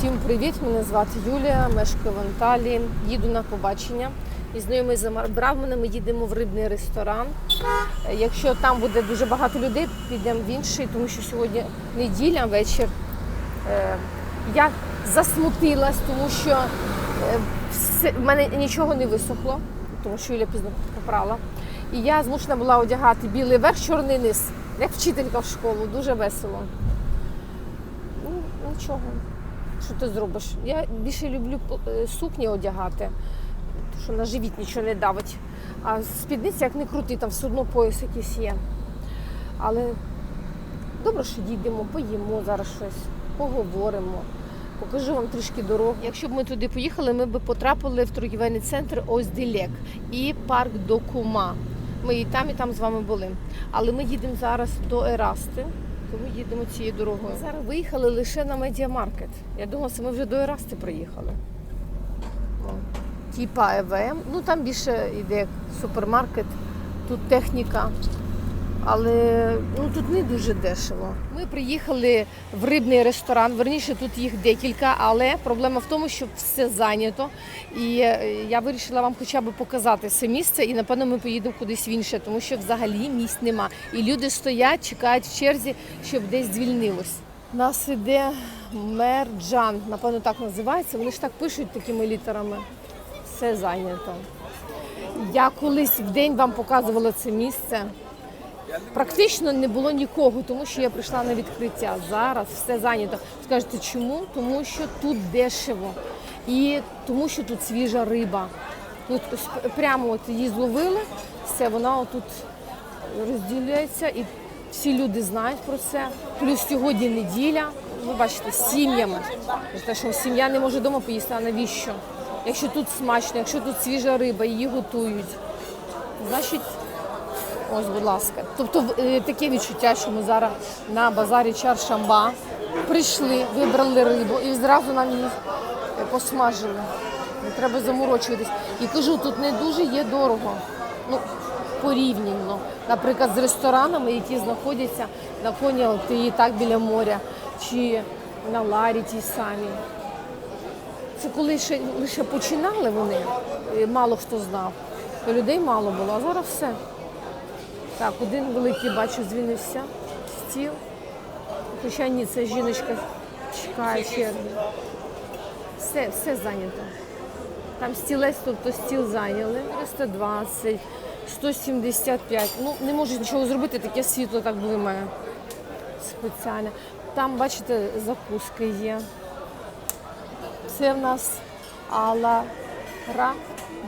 Всім привіт! Мене звати Юлія, мешкаю в Анталії. Їду на побачення. І знайомий забрав мене, ми їдемо в рибний ресторан. Е, Якщо там буде дуже багато людей, підемо в інший, тому що сьогодні неділя, вечір. Е, Я засмутилась, тому що е, в мене нічого не висохло, тому що Юля пізно попрала. І я змушена була одягати білий верх, чорний низ, як вчителька в школу, дуже весело. Ну, нічого. Що ти зробиш? Я більше люблю е, сукні одягати, що на живіт нічого не давить. А спідниця, як не крути, там все одно пояс якийсь є. Але добре, що дійдемо, поїмо зараз щось, поговоримо. Покажу вам трішки дорогу. Якщо б ми туди поїхали, ми б потрапили в торгівельний центр Озділек і парк Докума. Ми і там, і там з вами були. Але ми їдемо зараз до Ерасти, тому їдемо цією дорогою. Зараз виїхали лише на медіамаркет. Я думала, що ми вже до Ерасти приїхали. Тіпа ЕВМ. Ну там більше йде супермаркет, тут техніка. Але ну тут не дуже дешево. Ми приїхали в рибний ресторан. Верніше тут їх декілька, але проблема в тому, що все зайнято. І е, я вирішила вам хоча б показати це місце, і напевно ми поїдемо кудись в інше, тому що взагалі місць нема. І люди стоять, чекають в черзі, щоб десь звільнилось. Нас іде мерджан, напевно, так називається. Вони ж так пишуть такими літерами. Все зайнято. Я колись в день вам показувала це місце. Практично не було нікого, тому що я прийшла на відкриття. Зараз все зайнято. Скажете, чому? Тому що тут дешево і тому, що тут свіжа риба. Тут прямо от її зловили, все, вона отут розділяється і всі люди знають про це. Плюс сьогодні неділя. Ви бачите, з сім'ями. Те, що сім'я не може вдома поїсти, а навіщо? Якщо тут смачно, якщо тут свіжа риба, її готують, значить Ось, будь ласка. Тобто е, таке відчуття, що ми зараз на базарі Чаршамба прийшли, вибрали рибу і зразу нам її е, посмажили. Не треба заморочуватись. І кажу, тут не дуже є дорого. Ну, порівняно. Наприклад, з ресторанами, які знаходяться на коні і так біля моря, чи на ларі тій самій. Це коли ще лише починали вони, мало хто знав, людей мало було, а зараз все. Так, один великий бачу звільнився стіл. Хоча ні, це жіночка чекає черги. Все, все зайнято. Там стілець, тобто стіл зайняли. 320, 175. Ну, не можу нічого зробити, таке світло так блимає. Спеціальне. Там, бачите, закуски є. Це в нас Алара,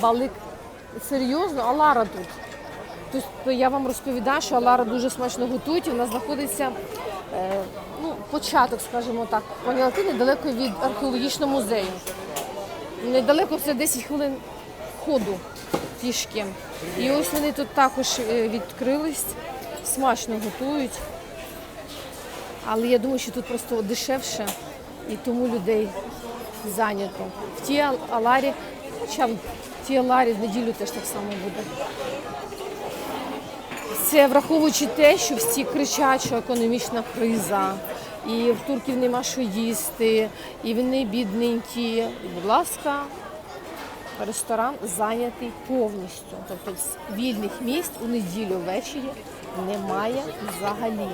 балик. Серйозно, Алара тут. Тобто я вам розповідаю, що Алара дуже смачно готують. і Вона знаходиться е, ну, початок, скажімо так, Пані недалеко від археологічного музею. Недалеко це 10 хвилин ходу пішки. І ось вони тут також е, відкрились, смачно готують. Але я думаю, що тут просто дешевше і тому людей зайнято. В тій Аларі, хоча в тій Аларі в неділю теж так само буде. Це враховуючи те, що всі кричать, що економічна криза, і в турків нема що їсти, і вони бідненькі. Будь ласка, ресторан зайнятий повністю. Тобто вільних місць у неділю ввечері немає взагалі.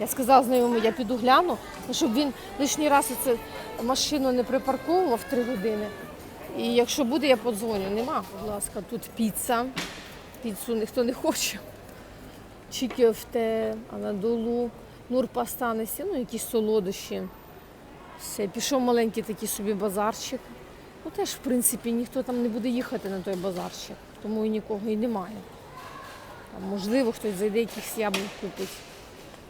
Я сказала знайомому, я піду гляну, ну, щоб він лишній раз оце машину не припарковував три години. І якщо буде, я подзвоню. Нема. Будь ласка, тут піца. Піцу ніхто не хоче. Чікіофте, Анадолу, Нурпастанесі, ну якісь солодощі. Все, пішов маленький такий собі базарчик. Ну теж, в принципі, ніхто там не буде їхати на той базарчик, тому і нікого і немає. Там, можливо, хтось зайде, якихось яблук купить.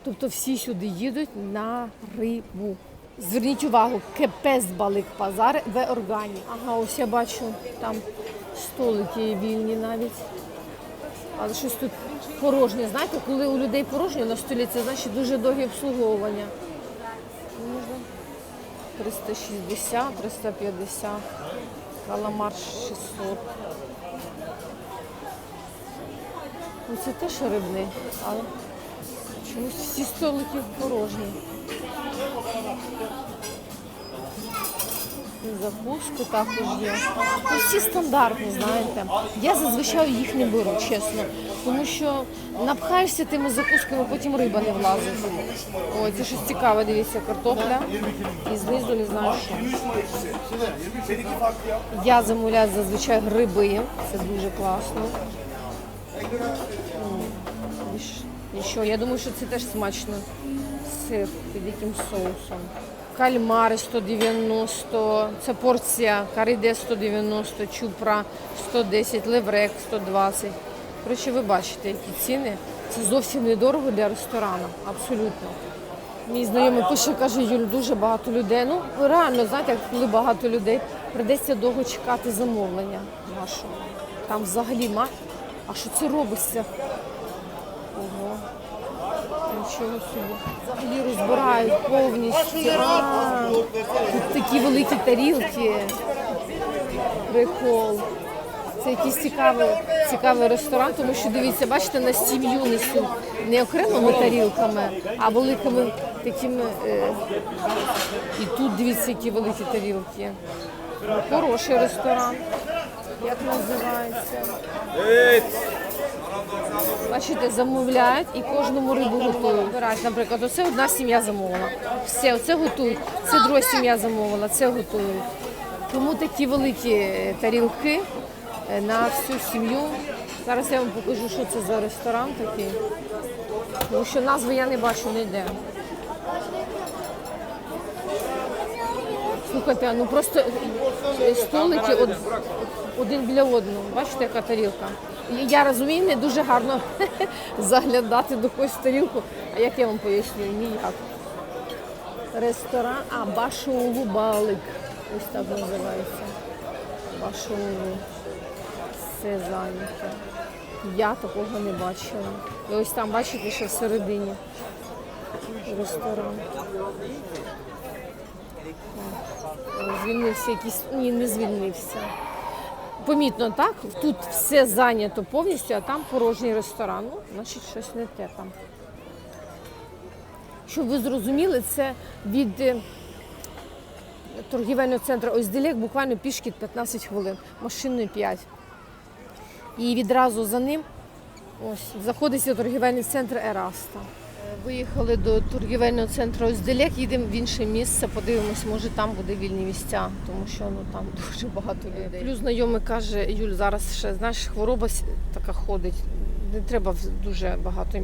Тобто всі сюди їдуть на рибу. Зверніть увагу, кепес балик базар в органі. Ага, ось я бачу, там столики вільні навіть. Але щось тут порожнє. Знаєте, коли у людей порожнє на столі, це значить дуже довге обслуговування. Ну, Можна 360, 350, каламар 600. Ну це теж рибний, але чомусь всі столики порожні. Закуску також є. Ну, всі стандартні, знаєте. Я зазвичай їх не беру, чесно. Тому що напхаєшся тими закусками, потім риба не влазить. Ой, це щось цікаве, дивіться, картопля. І знизу не знаю що. Я замовляю зазвичай гриби. Це дуже класно. І що? Я думаю, що це теж смачно. Сир під яким соусом. Кальмари 190, це порція, кариде 190, чупра 110, леврек 120. Коротше, ви бачите, які ціни. Це зовсім недорого для ресторану, абсолютно. Мій знайомий пише, каже, Юль, дуже багато людей. Ну, реально, знаєте, коли багато людей, прийдеться довго чекати замовлення нашого. Там взагалі ма. А що це робиться? Ого. Нічого собі. Взагалі розбирають повністю. А, тут такі великі тарілки. Прикол. Це якийсь цікавий, цікавий ресторан, тому що дивіться, бачите, на сім'ю несуть не окремими тарілками, а великими такими. Е... І тут дивіться, які великі тарілки. Хороший ресторан. Як називається? Бачите, замовляють і кожному рибу готують. Наприклад, оце одна сім'я замовила. Все, оце готують. Це друга сім'я замовила, це готують. Тому такі великі е, тарілки е, на всю сім'ю. Зараз я вам покажу, що це за ресторан такий. Тому що назви я не бачу ніде. Слухайте, ну просто е, столики од- один біля одного. Бачите, яка тарілка? Я розумію, не дуже гарно заглядати до когось в тарілку. А як я вам поясню? Ніяк. Ресторан, а Башоулу Балик. Ось так називається. Башоулу. Все зайнято. Я такого не бачила. І ось там, бачите, що всередині ресторан. Звільнився якийсь. Ні, не звільнився. Помітно так, тут все зайнято повністю, а там порожній ресторан. Ну, значить, щось не те там. Щоб ви зрозуміли, це від е, торгівельного центру Озділек буквально пішки 15 хвилин, машиною 5. І відразу за ним ось заходиться торгівельний центр Ераста. Е, Виїхали до торгівельного центру Озділек, їдемо в інше місце, подивимось, може там буде вільні місця, тому що ну там дуже багато людей. Плюс знайомий каже, Юль, зараз ще знаєш, хвороба така ходить. Не треба дуже багато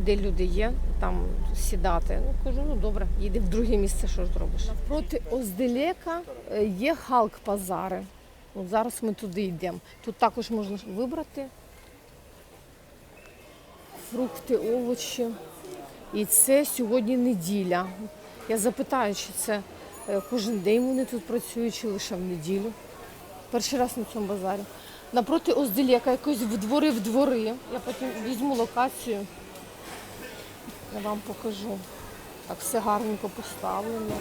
де люди є, там сідати. Ну кажу, ну добре, їдемо в друге місце, що ж зробиш. Навпроти Озділека е, є Халк Пазари. От зараз ми туди йдемо. Тут також можна вибрати фрукти, овочі. І це сьогодні неділя. Я запитаю, чи це е, кожен день вони тут працюють, чи лише в неділю. Перший раз на цьому базарі. Напроти Озділека, якось в двори в двори. Я потім візьму локацію. Я вам покажу. Так все гарненько поставлено.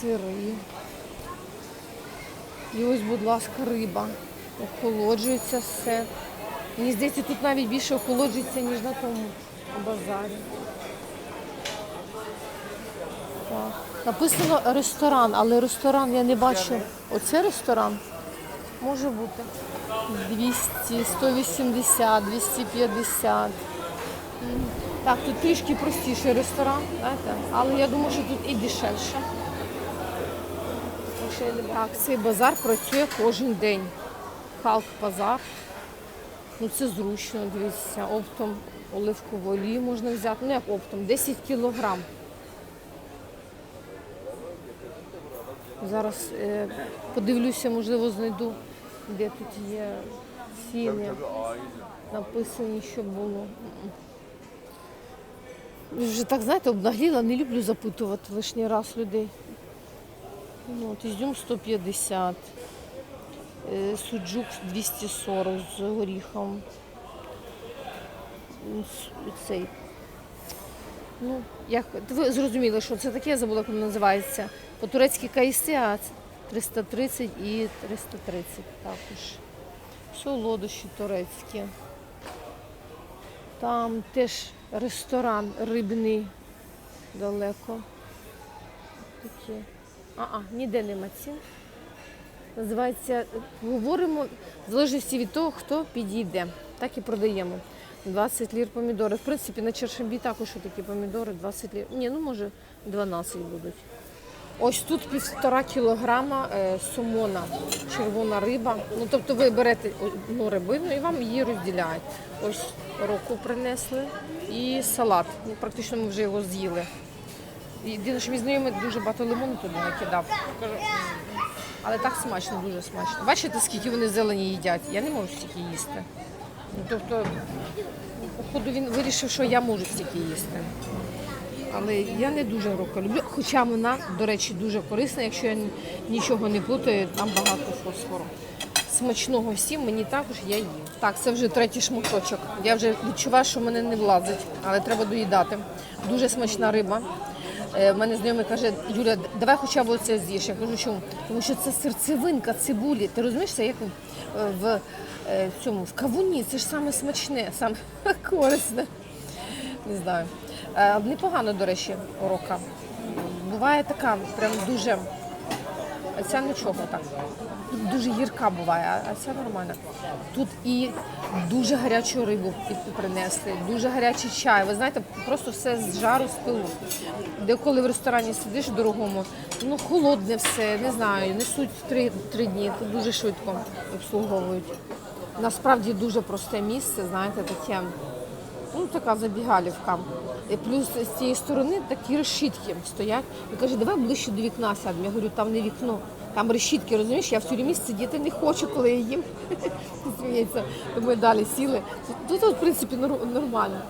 Сири. І ось, будь ласка, риба. Охолоджується все. Мені здається, тут навіть більше охолоджується, ніж на тому базарі. Написано ресторан, але ресторан я не бачу. Оце ресторан? Може бути. 200, 180, 250. Так, тут трішки простіший ресторан, але я думаю, що тут і дешевше. Так, цей базар працює кожен день. Халк базар. Ну це зручно, дивіться, оптом оливкову олію можна взяти. Ну як оптом, 10 кілограм. Зараз е, подивлюся, можливо, знайду, де тут є ціни. Написані, що було. Вже так, знаєте, обнагліла, не люблю запитувати лишній раз людей. Ну, от ізюм 150, е, суджук 240 з горіхом. Цей. Ну, як ви зрозуміли, що це таке, я забула, як воно називається. По-турецьки кайси, а 330 і 330 також. Солодощі турецькі. Там теж ресторан рибний далеко. Такі. А-а, ніде нема цін. Називається, говоримо в залежності від того, хто підійде. Так і продаємо. 20 лір помідори. В принципі, на Чершембі також такі помідори, 20 лір. Ні, ну може 12 будуть. Ось тут півтора кілограма е, сумона, червона риба. Ну тобто ви берете одну рибину і вам її розділяють. Ось року принесли і салат. Ну, практично ми вже його з'їли. Єдине, що мій знайомий дуже багато лимону туди накидав. Кажу, «М, Але так смачно, дуже смачно. Бачите, скільки вони зелені їдять? Я не можу стільки їсти. Ну, тобто, походу, він вирішив, що я можу стільки їсти. Але я не дуже рока люблю. Хоча вона, до речі, дуже корисна, якщо я нічого не плутаю, там багато фосфору. Смачного всім, мені також я їм. Так, це вже третій шматочок. Я вже відчуваю, що мене не влазить, але треба доїдати. Дуже смачна риба. Е, мене знайомий каже, Юля, давай хоча б оце з'їш. Я кажу, чому? Тому що це серцевинка цибулі. Ти розумієш, це як е, в, е, в цьому в кавуні. Це ж саме смачне, саме корисне. Не знаю. Непогано, до речі, урока. Буває така, прям дуже. А ця нічого так. Дуже гірка буває, а ця нормальна. Тут і дуже гарячу рибу принесли, дуже гарячий чай. Ви знаєте, просто все з жару з пилу. Де коли в ресторані сидиш дорогому, ну холодне все, не знаю, несуть три, три дні, тут дуже швидко обслуговують. Насправді дуже просте місце, знаєте, таке. Ну, така забігалівка. І плюс з цієї сторони такі решітки стоять. Він каже, давай ближче до вікна сядемо. Я говорю, там не вікно, там решітки, розумієш, я в тюрмі сидіти не хочу, коли я їм. Сміється. Тому ми далі сіли. Тут, в принципі, нормально.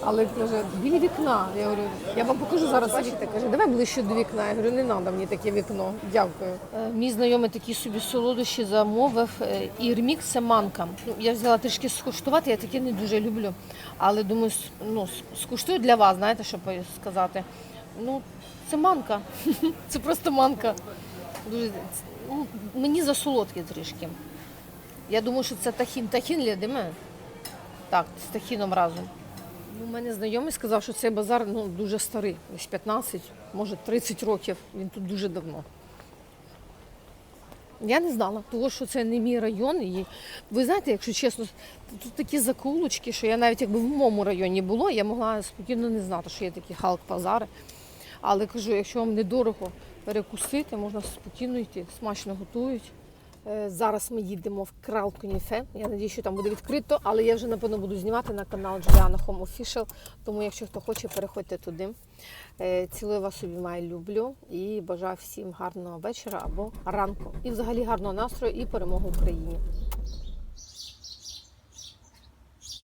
Але каже, біля вікна. Я говорю, я вам покажу зараз вікна. Каже, давай ближче до вікна. Я говорю, не треба мені таке вікно. Дякую. Е, Мій знайомий такі собі солодощі замовив. е, Ірмік це манка. Ну, я взяла трішки скуштувати, я таке не дуже люблю. Але думаю, ну, скуштую для вас, знаєте, що сказати. Ну, це манка. Це просто манка. Дуже, ну, мені засолодке трішки. Я думаю, що це тахін. Тахін лядиме? Так, з тахіном разом. Ну, У мене знайомий сказав, що цей базар ну, дуже старий, десь 15, може 30 років. Він тут дуже давно. Я не знала, того, що це не мій район. І ви знаєте, якщо чесно, тут такі закулочки, що я навіть якби в моєму районі було, я могла спокійно не знати, що є такі халк-базари. Але кажу, якщо вам недорого перекусити, можна спокійно йти, смачно готують. Е, Зараз ми їдемо в Крал Коніфе. Я надію, що там буде відкрито, але я вже напевно буду знімати на канал Juliana Home Official. Тому, якщо хто хоче, переходьте туди. Е, Цілую вас обіймаю, люблю і бажаю всім гарного вечора або ранку. І взагалі гарного настрою і перемоги Україні.